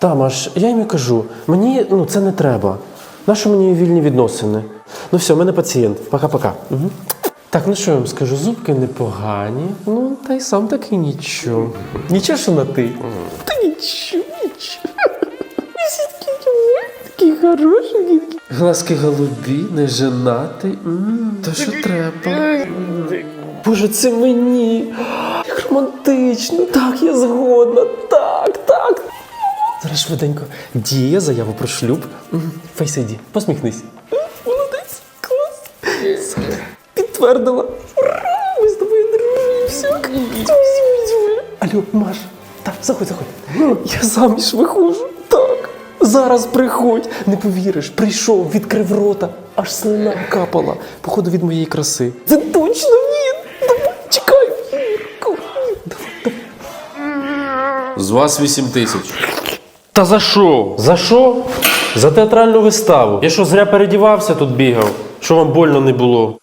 Та, Маш, я їм і кажу, мені ну, це не треба. Нащо мені вільні відносини? Ну все, в мене пацієнт. Пока-пока. Угу. Так, ну що я вам скажу, зубки непогані. Ну, та й сам такий нічого. Нічого, що на ти. Та нічого, нічого. Такий хороший. Глазки голубі, не женатий. Та що треба? Боже, це мені. Як романтично. Так, я згодна. Так, так. Зараз швиденько. Дія, заяву про шлюб. Фейс ID. Посміхнись. Молодець, клас. Підтвердила. Ура! Ми з тобою дружимо. Все. Алло, Маш. Так, заходь, заходь. Я заміж виходжу. Так. Зараз приходь. Не повіриш, прийшов, відкрив рота, аж слина капала. Походу від моєї краси. Це точно він. Давай. З вас 8 тисяч. Та за що? За що? За театральну виставу. Я що, зря передівався тут бігав? Що вам больно не було?